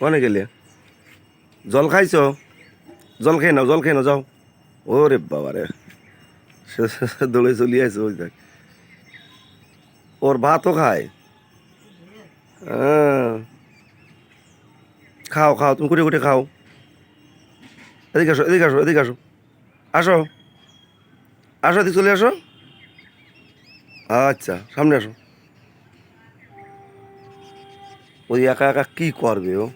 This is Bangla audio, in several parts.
কনে গেলে? জল খাইছ? জল খেয়ে নাও, জল খেয়ে নাও, যাও। ওরে বাবা রে দৌড়ে চলিয়ে আছে ওই দেখ। ওর ভাতও খায়? হ্যাঁ। খাও খাও, তুমি কুটে কুটে খাও। এদিকে আসো এদিকে আসো এদিকে আসো। আসো। আসো, এদিকে চলে আসো। আচ্ছা সামনে আসো। ওই একা একা কী করবে ও?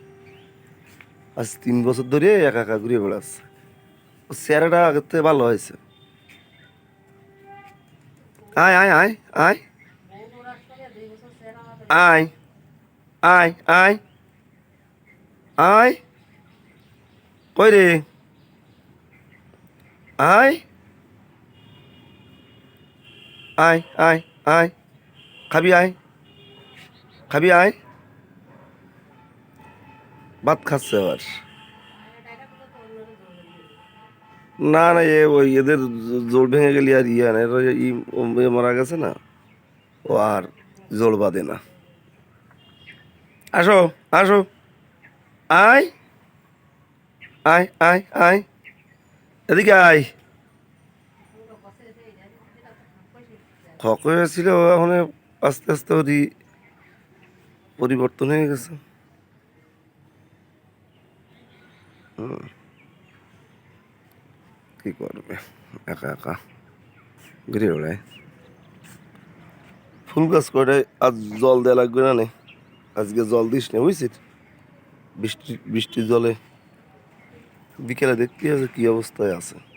আজ তিন বছর ধরে একা একা ঘুরে বেড়াচ্ছে ও চেহারাটা আগের থেকে ভালো হয়েছে। আয় আয় আয় আয়। আয় আয় আয়। আয়। কই রে? আয়। আয় আয় আয়। খাবি আয়। খাবি, আয়। ভাত খাচ্ছে আবার। না না, এ ওই এদের জোর ভেঙে গেলি আর ইয়ে না ই মারা গেছে না, ও আর জোর বাঁধে না। আসো আসো। আয়। আয় আয় আয়। এদিকে আয়। খক হয়েছিল এখন আস্তে আস্তে পরিবর্তন হয়ে গেছে। কি করবে? একা একা। ঘুরে ওড়ায় ফুল গাছ করে আজ জল দেওয়া লাগবে না? আজকে জল দিস না, বুঝছিস? বৃষ্টি, বৃষ্টির জলে। বিকেলে দেখতে হবে কি অবস্থায় আছে।